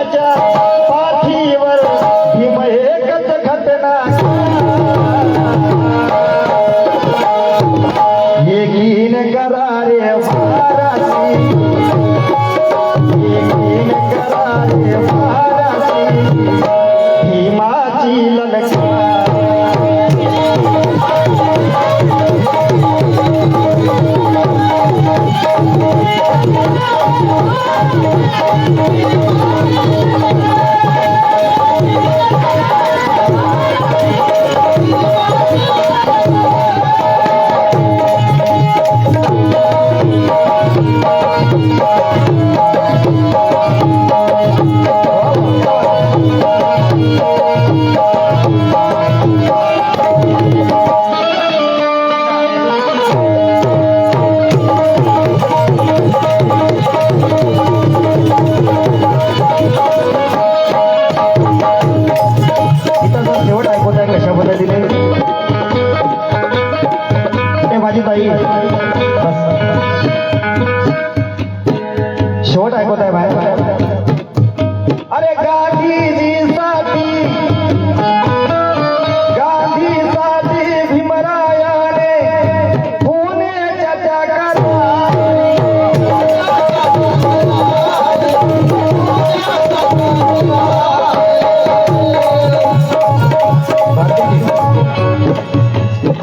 Raja,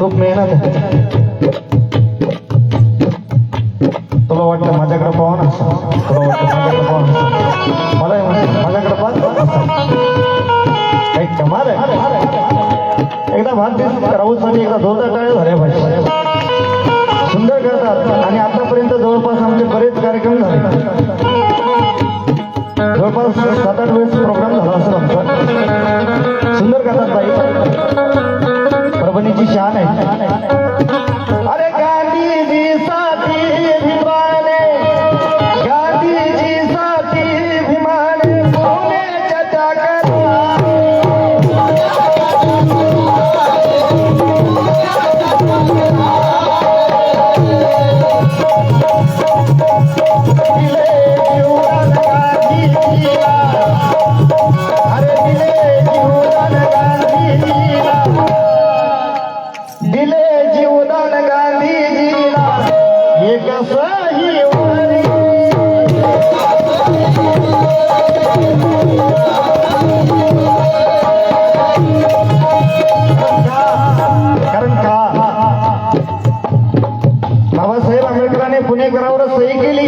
खूप मेहनत आहे. तुला वाटतं माझ्याकडे पाहून तुला वाटतं माझ्याकडे पाहून मला माझ्याकडे पाहत काही कमाल आहे. एकदा भारतीय राऊतसाठी एकदा जोरदार टाळे झाले पाहिजे सुंदर करतात. आणि आतापर्यंत जवळपास आमचे बरेच कार्यक्रम झाले. अरे कारण का? बाबासाहेब आंबेडकरांनी पुणेकरावर सही केली.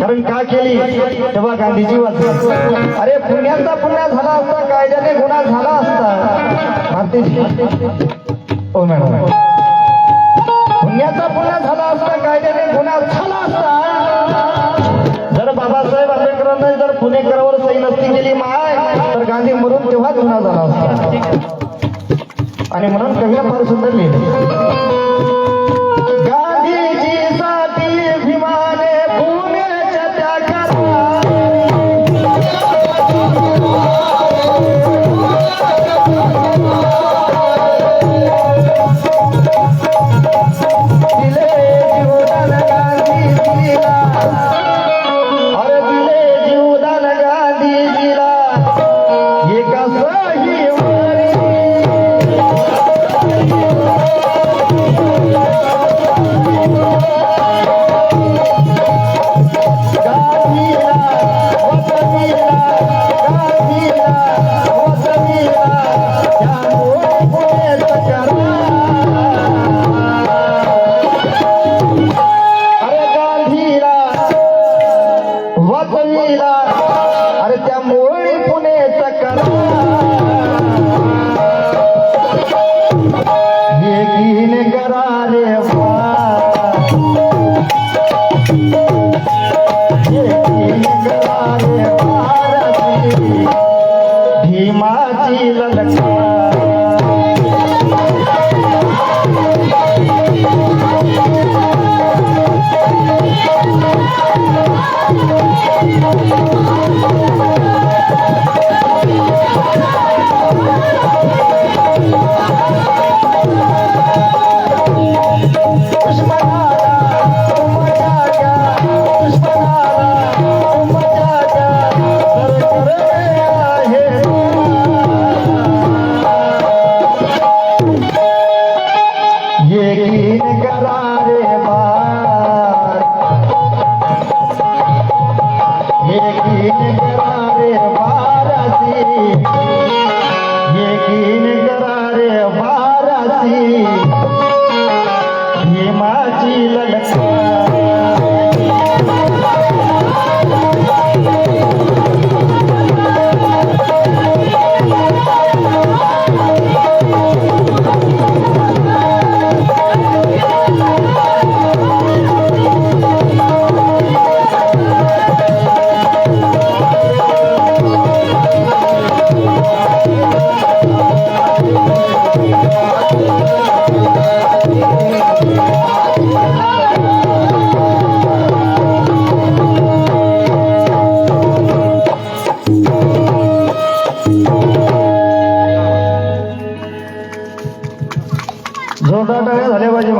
कारण का केली? तेव्हा गांधीजी वाचले. अरे पुण्याचा पुण्या झाला असता कायद्याने गुन्हा झाला असता. भारतीय हो मॅडम. मरून तेव्हा गुन्हा झाला असता. आणि म्हणून कविता फार सुंदर लिहिलं. जोरदार टाळ्या झाल्या पाहिजे